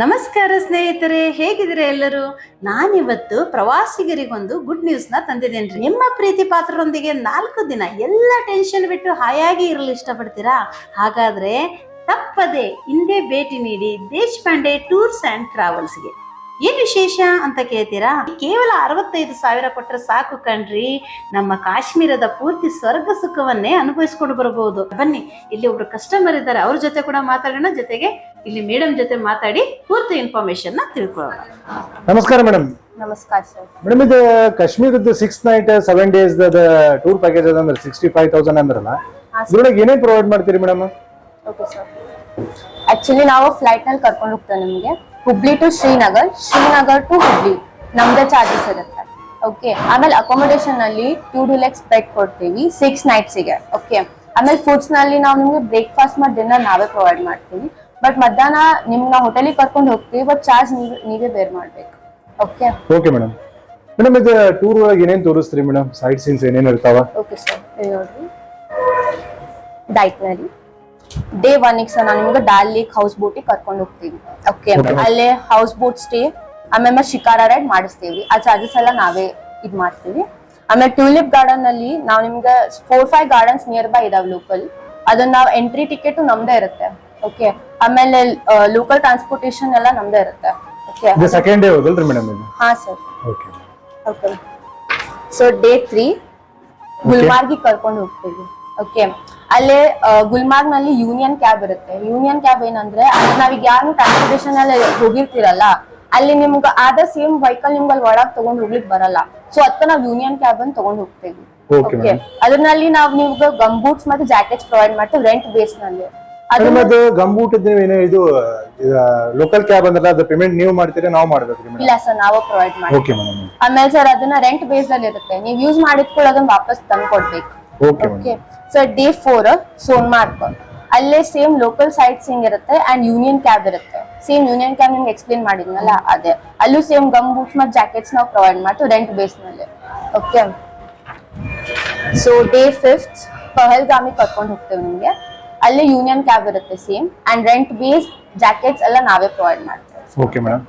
ನಮಸ್ಕಾರ ಸ್ನೇಹಿತರೆ ಹೇಗಿದ್ರೆ ಎಲ್ಲರೂ? ನಾನಿವತ್ತು ಪ್ರವಾಸಿಗರಿಗೊಂದು ಗುಡ್ ನ್ಯೂಸ್ನ ತಂದಿದ್ದೇನೆ ನಿಮ್ಮ ಪ್ರೀತಿ ಪಾತ್ರರೊಂದಿಗೆ ನಾಲ್ಕು ದಿನ ಎಲ್ಲ ಟೆನ್ಷನ್ ಬಿಟ್ಟು ಹಾಯಾಗಿ ಇರಲು ಇಷ್ಟಪಡ್ತೀರಾ? ಹಾಗಾದ್ರೆ ತಪ್ಪದೆ ಹಿಂದೆ ಭೇಟಿ ನೀಡಿ ದೇಶಪಾಂಡೆ ಟೂರ್ಸ್ ಆ್ಯಂಡ್ ಟ್ರಾವೆಲ್ಸ್ಗೆ. ಏನ್ ವಿಶೇಷ ಅಂತ ಕೇಳ್ತೀರಾ? ಕೇವಲ ಅರವತ್ತೈದು ಸಾವಿರ ಕೊಟ್ಟರೆ ಸಾಕು ಕಣ್ರಿ. ನಮ್ಮ ಕಾಶ್ಮೀರದ ಪೂರ್ತಿ ಸ್ವರ್ಗ ಸುಖವನ್ನೇ ಅನುಭವಿಸ್ಕೊಂಡು ಬರಬಹುದು ಬನ್ನಿ ಇಲ್ಲಿ ಒಬ್ರು ಕಸ್ಟಮರ್ ಇದ್ದಾರೆ. ಅವ್ರ ಜೊತೆ ಕೂಡ ಮಾತಾಡೋಣ. ಜೊತೆಗೆ ಇಲ್ಲಿ ಮೇಡಮ್ ಜೊತೆ ಮಾತಾಡಿ ಪೂರ್ತಿ ಇನ್ಫಾರ್ಮೇಶನ್ನ ತಿಳ್ಕೊಳ್ಳೋಣ. ನಮಸ್ಕಾರ ಮೇಡಮ್ ನಮಸ್ಕಾರ ಸರ್ ಮೇಡಮ್ ಇದು ಕಾಶ್ಮೀರದ six night seven days tour package ಅಂದ್ರೆ ಸಿಕ್ಸ್ಟಿ ಫೈವ್ ತೌಸಂಡ್ ಅಂದ್ರಲ್ಲ. ಇದ್ರೊಳಗೆ ಏನೇನ್ ಪ್ರೊವೈಡ್ ಮಾಡ್ತೀರಿ ಮೇಡಮ್ ಓಕೆ ಸರ್ ಆಕ್ಚುಲಿ ನಾವು ಫ್ಲೈಟ್ನಲ್ಲಿ ಕರ್ಕೊಂಡು ಹೋಗ್ತೇವೆ ನಿಮಗೆ. Hubli to Srinagar Srinagar to Hubli. ನಮ್ದೇ ಚಾರ್ಜಸ್ ಇರುತ್ತೆ. ಓಕೆ ಆಮೇಲೆ ಅಕಾಮಡೇಷನ್ ಅಲ್ಲಿ ಟೂ ಡಿಲೆಕ್ಸ್ ಬೆಡ್ ಕೊಡ್ತೀವಿ ಸಿಕ್ಸ್ ನೈಟ್ಸಿಗೆ ಓಕೆ ಆಮೇಲೆ ಫುಡ್ಸ್ನಲ್ಲಿ ನಾವು ನಿಮ್ಗೆ ಬ್ರೇಕ್ಫಾಸ್ಟ್ ಮತ್ತು ಡಿನ್ನರ್ ನಾವೇ ಪ್ರೊವೈಡ್ ಮಾಡ್ತೀವಿ. ಬಟ್ ಮಧ್ಯಾಹ್ನ ನಿಮ್ನ ಹೋಟೆಲಿಗೆ ಕರ್ಕೊಂಡು ಹೋಗ್ತೀವಿ ಬಟ್ ಚಾರ್ಜ್ ನೀವೇ ನೀವೇ ಬೇರ್ ಮಾಡ್ಬೇಕು. ಓಕೆ ಓಕೆ ಮೇಡಮ್ ಮೇಡಮ್ ಇದು ಟೂರ್ ಒಳಗೆ ಏನೇನು ತೋರಿಸ್ತೀರಿ ಮೇಡಮ್ ಸೈಟ್ ಸೀನ್ಸ್ ಏನೇನು ಇರ್ತಾವ? ಓಕೆ ಸರ್ ನೋಡ್ರಿ. ಡೈಟ್ನರಿ ಡೇ ಒನ್ ಸಹ ನಾನು ನಿಮ್ಗೆ ಡಾಲಿಕ್ ಹೌಸ್ ಬೋಟಿಗೆ ಕರ್ಕೊಂಡು ಹೋಗ್ತೀವಿ. ಓಕೆ. ಅಲ್ಲೇ ಹೌಸ್ ಬೋಟ್ ಸ್ಟೇ ಆಮೇಲೆ ಶಿಕಾರ ರೈಡ್ ಮಾಡಿಸ್ತೀವಿ. ಆ ಚಾರ್ಜಸ್ ಎಲ್ಲ ನಾವೇ ಇದು ಮಾಡ್ತೀವಿ. ಆಮೇಲೆ ಟ್ಯೂಲಿಪ್ ಗಾರ್ಡನ್ ಅಲ್ಲಿ ನಾವು ನಿಮ್ಗೆ four five gardens near by ಇದಾವೆ ಲೋಕಲ್ ಅದನ್ನ ನಾವು ಎಂಟ್ರಿ ಟಿಕೆಟ್ ನಮ್ದೇ ಇರುತ್ತೆ. ಓಕೆ ಆಮೇಲೆ ಲೋಕಲ್ ಟ್ರಾನ್ಸ್ಪೋರ್ಟೇಶನ್ ಎಲ್ಲ ನಮ್ದೇ ಇರುತ್ತೆ. ಓಕೆ ಸೆಕೆಂಡ್ ಡೇ ಹೋದಲ್ರಿ ಮೇಡಮ್ ಇದು? ಹಾ sir okay okay so day three ಗುಲ್ಮಾರ್ಗಿ ಕರ್ಕೊಂಡು ಹೋಗ್ತೀವಿ. ಓಕೆ ಅಲ್ಲೇ ಗುಲ್ಮಾರ್ಗ್ನಲ್ಲಿ ಯೂನಿಯನ್ ಕ್ಯಾಬ್ ಇರುತ್ತೆ. ಯೂನಿಯನ್ ಕ್ಯಾಬ್ ಏನಂದ್ರೆ ಅಲ್ಲಿ ನಾವೀಗ ಯಾರು ಟ್ರಾನ್ಸ್ಪೋರ್ಟೇಶನ್ ಅಲ್ಲಿ ಹೋಗಿರ್ತೀರಲ್ಲ ಅಲ್ಲಿ ನಿಮ್ಗೆ ಆದ ಸೇಮ್ ವೆಹಿಕಲ್ ನಿಮ್ಗೆ ಅಲ್ಲಿ ಒಳಗ್ ತಗೊಂಡ್ ಹೋಗ್ಲಿಕ್ ಬರಲ್ಲ. ಸೊ ಅದಕ್ಕೆ ನಾವು ಯೂನಿಯನ್ ಕ್ಯಾಬ್ ಅನ್ನು ತಗೊಂಡ್ ಹೋಗ್ತೇವೆ. ಅದ್ರಲ್ಲಿ ಓಕೆ ಅದರಲ್ಲಿ ನಾವು ನಿಮ್ಗೆ ಗಂಬೂಟ್ಸ್ ಮತ್ತೆ ಜಾಕೆಟ್ಸ್ ಪ್ರೊವೈಡ್ ಮಾಡ್ತೀವಿ ರೆಂಟ್ ಬೇಸ್ನಲ್ಲಿ. ಅದು ಗಂಬೂಟದ ಇದು ಲೋಕಲ್ ಕ್ಯಾಬ್ ಅಂದ್ರೆ ಅದು ಪೇಮೆಂಟ್ ನೀವು ಮಾಡ್ತೀರಾ ನಾವು ಮಾಡ್ಬೇಕು ಇಲ್ಲ ಸರ್ ನಾವು ಪ್ರೊವೈಡ್ ಮಾಡ್ತೀವಿ. ಆಮೇಲೆ ಸರ್ ಅದನ್ನ ರೆಂಟ್ ಬೇಸ್ ಅಲ್ಲಿ ಇರುತ್ತೆ. ನೀವು ಯೂಸ್ ಮಾಡಿದ್ಕೊಳ್ಳೋದನ್ನ ವಾಪಸ್ ತಂದು ಕೊಡ್ಬೇಕು okay sir day four Sonamarg ಅಲ್ಲೇ ಸೇಮ್ ಲೋಕಲ್ ಸೈಟ್ ಸಿಂಗ್ ಇರುತ್ತೆ ಅಂಡ್ ಯೂನಿಯನ್ ಕ್ಯಾಬ್ ಇರುತ್ತೆ. ಸೇಮ್ ಯೂನಿಯನ್ ಕ್ಯಾಬ್ ನಿಮ್ಗೆ ಎಕ್ಸ್ಪ್ಲೇನ್ ಮಾಡಿದ್ನಲ್ಲ ಅದೇ. ಅಲ್ಲೂ ಸೇಮ್ ಗಮ್ ಬೂಟ್ಸ್ ಮತ್ತು ಜಾಕೆಟ್ಸ್ ನಾವು ಪ್ರೊವೈಡ್ ಮಾಡ್ತೀವಿ ರೆಂಟ್ ಬೇಸ್ ಮೇಲೆ ಓಕೆ ಸೊ ಡೇ ಫಿಫ್ತ್ ಪಹಲ್ಗಾಮಿಗೆ ಕರ್ಕೊಂಡು ಹೋಗ್ತೇವೆ ನಿಮಗೆ. ಅಲ್ಲಿ ಯೂನಿಯನ್ ಕ್ಯಾಬ್ ಇರುತ್ತೆ same and rent base jackets ಎಲ್ಲ ನಾವೇ ಪ್ರೊವೈಡ್ ಮಾಡ್ತೇವೆ. Okay madam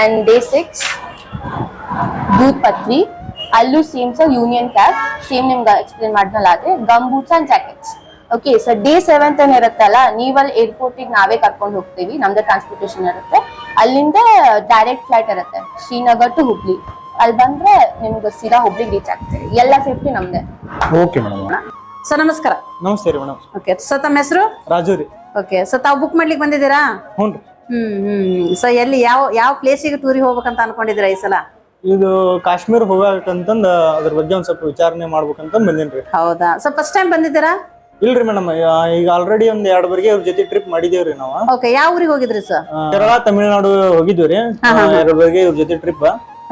and day six Doodhpathri. ಅಲ್ಲೂ same sir union cab same ನಿಮ್ಗೆ ಎಕ್ಸ್ಪ್ಲೇನ್ ಮಾಡಿದ್ನಲ್ಲ ಆದ್ರೆ gumboots and jackets okay sir day seventh ಏನ್ ಇರುತ್ತಲ್ಲ ನೀವಲ್ಲಿ ಏರ್ಪೋರ್ಟಿಗೆ ನಾವೇ ಕರ್ಕೊಂಡು ಹೋಗ್ತೀವಿ ನಮ್ದು ಟ್ರಾನ್ಸ್ಪೋರ್ಟೇಷನ್ ಇರುತ್ತೆ. ಅಲ್ಲಿಂದ ಡೈರೆಕ್ಟ್ ಫ್ಲೈಟ್ ಇರುತ್ತೆ ಶ್ರೀನಗರ್ ಟು ಹುಬ್ಳಿ. ಅಲ್ಲಿ ಬಂದ್ರೆ ನಿಮ್ಗೆ ಸೀದಾ ಹುಬ್ಳಿಗೆ ರೀಚ್ ಆಗ್ತೀವಿ. ಎಲ್ಲ ಸೇಫ್ಟಿ ನಮ್ದೇ. ಓಕೆ ಮೇಡಮ್ ಸರ್ ನಮಸ್ಕಾರ. ನಮಸ್ತೆ ರೀ ಮೇಡಮ್ ಓಕೆ ಸರ್ ತಮ್ಮ ಹೆಸರು? ರಾಜು ರೀ. ಓಕೆ ಸರ್ ತಾವು ಬುಕ್ ಮಾಡ್ಲಿಕ್ಕೆ ಬಂದಿದ್ದೀರಾ? ಹ್ಞೂ ರೀ. ಹ್ಮ್ ಹ್ಮ್. ಸೊ ಎಲ್ಲಿ ಯಾವ ಯಾವ ಪ್ಲೇಸಿಗೆ ಟೂರಿಗೆ ಹೋಗ್ಬೇಕಂತ ಅನ್ಕೊಂಡಿದ್ದೀರಾ ಈ ಸಲ? ಇದು ಕಾಶ್ಮೀರ ಹೋಗ್ಬೇಕಂತಂದ ಅದ್ರ ಬಗ್ಗೆ ಒಂದ್ ಸ್ವಲ್ಪ ವಿಚಾರಣೆ ಮಾಡ್ಬೇಕಂತ ಬಂದೇನ್ರಿ ಹೌದಾ? ಸೊ ಫಸ್ಟ್ ಟೈಮ್ ಬಂದಿದ್ದೀರಾ? ಇಲ್ರಿ ಮೇಡಮ್ ಈಗ ಆಲ್ರೆಡಿ ಒಂದ್ ಎರಡ್ ಬರ್ಗೆ ಅವ್ರ ಜೊತೆ ಟ್ರಿಪ್ ಮಾಡಿದೇವ್ರಿ ನಾವು. ಓಕೆ ಯಾವ ಊರಿಗೆ ಹೋಗಿದ್ರಿ ಸರ್ ಆ, ಕೇರಳ ತಮಿಳ್ನಾಡು ಹೋಗಿದ್ವಿ ರೀ. ಎರಡ್ ಬರ್ಗೆ ಇವ್ರ ಜೊತೆ ಟ್ರಿಪ್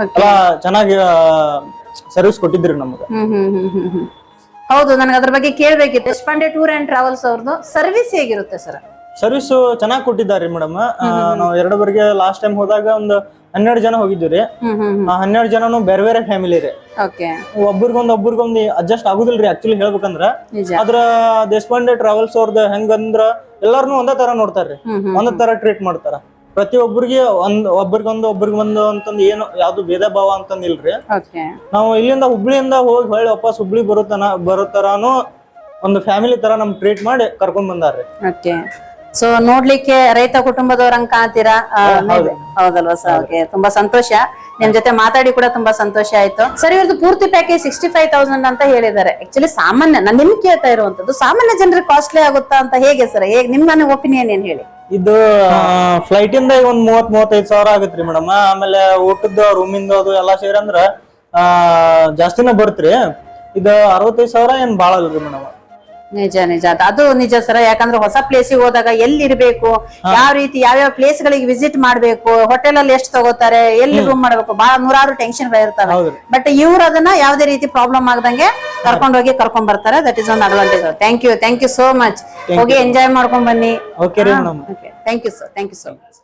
ಎಲ್ಲ ಚೆನ್ನಾಗಿ ಸರ್ವಿಸ್ ಕೊಟ್ಟಿದ್ರಿ ನಮ್ಗ. ಹ್ಮ್ ಹ್ಮ್ ಹ್ಮ್ ಹ್ಮ್ ಹ್ಮ್ ಹೌದು ನನಗೆ ಅದ್ರ ಬಗ್ಗೆ ಕೇಳ್ಬೇಕಿತ್ತು. ದೇಶಪಾಂಡೆ ಟೂರ್ ಅಂಡ್ ಟ್ರಾವೆಲ್ಸ್ ಅವ್ರದ್ದು ಸರ್ವಿಸ್ ಹೇಗಿರುತ್ತೆ ಸರ್ ಸರ್ವಿಸ್ ಚೆನ್ನಾಗಿ ಕೊಟ್ಟಿದ್ದಾರೆ ಮೇಡಮ್. ನಾವು ಎರಡು ಬರ್ಗೆ ಲಾಸ್ಟ್ ಟೈಮ್ ಹೋದಾಗ ಒಂದು ಹನ್ನೆರಡು ಜನ ಹೋಗಿದ್ವಿ ರೀ. ಆ ಹನ್ನೆರಡು ಜನನು ಬೇರೆ ಬೇರೆ ಫ್ಯಾಮಿಲಿ ರೀ. ಒಬ್ಬರಿಗೊಂದು ಒಬ್ರಿಗೊಂದ್ ಅಡ್ಜಸ್ಟ್ ಆಗುದಿಲ್ರಿ ಆಕ್ಚುಲಿ ಹೇಳ್ಬೇಕಂದ್ರ. ಅದ್ರ ಆದ್ರ ದೇಶಪಾಂಡೆ ಟ್ರಾವೆಲ್ಸ್ ಅವ್ರದ್ದು ಹೆಂಗಂದ್ರ ಎಲ್ಲಾರ್ನು ಒಂದೇ ತರ ನೋಡ್ತಾರ್ರಿ ಒಂದೇ ತರ ಟ್ರೀಟ್ ಮಾಡ್ತಾರ. ಪ್ರತಿಯೊಬ್ಬರಿಗೆ ಒಂದ್ ಒಬ್ರಿಗೊಂದು ಒಬ್ರಿಗೊಂದು ಅಂತಂದ್ ಏನು ಯಾವ್ದು ಭೇದ ಭಾವ ಅಂತಂದ್ ಇಲ್ರಿ. ನಾವು ಇಲ್ಲಿಂದ ಹುಬ್ಳಿಯಿಂದ ಹೋಗಿ ಹೊಳ್ಳಿ ವಾಪಸ್ ಹುಬ್ಳಿ ಬರೋತನ ಬರೋ ತರಾನು ಒಂದು ಫ್ಯಾಮಿಲಿ ತರ ನಮ್ ಟ್ರೀಟ್ ಮಾಡಿ ಕರ್ಕೊಂಡ್ ಬಂದಾರ್ರಿ ಸೊ ನೋಡ್ಲಿಕ್ಕೆ ರೈತ ಕುಟುಂಬದವ್ರಂಗ್ ಕಾಣ್ತೀರಾ? ಹೌದಲ್ವಾ ಸರ್ ಓಕೆ ತುಂಬಾ ಸಂತೋಷ. ನಿಮ್ ಜೊತೆ ಮಾತಾಡಿ ಕೂಡ ತುಂಬಾ ಸಂತೋಷ ಆಯ್ತು. ಸರ್ ಇವ್ರದ್ದು ಪೂರ್ತಿ ಪ್ಯಾಕೇಜ್ ಸಿಕ್ಸ್ಟಿ ಫೈವ್ ತೌಸಂಡ್ ಅಂತ ಹೇಳಿದ್ದಾರೆ. ಆಕ್ಚುಲಿ ಸಾಮಾನ್ಯ ನಾನು ನಿಮ್ ಕೇಳ್ತಾ ಇರುವಂತದ್ದು ಸಾಮಾನ್ಯ ಜನರಿಗೆ ಕಾಸ್ಟ್ಲಿ ಆಗುತ್ತಾ ಅಂತ ಹೇಗೆ ಸರ್ ಹೇಗೆ ನಿಮ್ ನನಗೆ ಒಪಿನಿಯನ್ ಏನ್ ಹೇಳಿ? ಇದು ಫ್ಲೈಟ್ ಇಂದ ಒಂದ್ ಮೂವತ್ ಮೂವತ್ತೈದು ಸಾವಿರ ಆಗತ್ರಿ ಮೇಡಮ್ ಆಮೇಲೆ ಊಟದ ರೂಮಿಂದ ಅದು ಎಲ್ಲಾ ಸೇರಿ ಅಂದ್ರ ಆ, ಜಾಸ್ತಿನ ಬರ್ತ್ರಿ ಇದು ಅರವತ್ತೈದು ಸಾವಿರ ಏನ್ ಬಾಳ ಅಲ್ರಿ ಮೇಡಮ್ ನಿಜ ನಿಜ. ಅದು- ಅದು ನಿಜ ಸರ. ಯಾಕಂದ್ರೆ ಹೊಸ ಪ್ಲೇಸಿಗೆ ಹೋದಾಗ ಎಲ್ಲಿರ್ಬೇಕು ಯಾವ ರೀತಿ ಯಾವ್ಯಾವ ಪ್ಲೇಸ್ ಗಳಿಗೆ ವಿಸಿಟ್ ಮಾಡ್ಬೇಕು ಹೋಟೆಲ್ ಅಲ್ಲಿ ಎಷ್ಟು ತಗೋತಾರೆ ಎಲ್ಲಿ ರೂಮ್ ಮಾಡ್ಬೇಕು ಬಹಳ ನೂರಾರು ಟೆನ್ಷನ್ ಇರ್ತವೆ. ಹೌದ್ರಿ ಬಟ್ ಇವ್ರು ಅದನ್ನ ಯಾವ್ದೇ ರೀತಿ ಪ್ರಾಬ್ಲಮ್ ಆಗದಂಗೆ ಕರ್ಕೊಂಡ್ ಹೋಗಿ ಕರ್ಕೊಂಡ್ ಬರ್ತಾರೆ. That is one advantage thank you thank you so much ಹೋಗಿ ಎಂಜಾಯ್ ಮಾಡ್ಕೊಂಡ್ ಬನ್ನಿ. ಓಕೆ ರೀ madam. Thank you sir thank you so much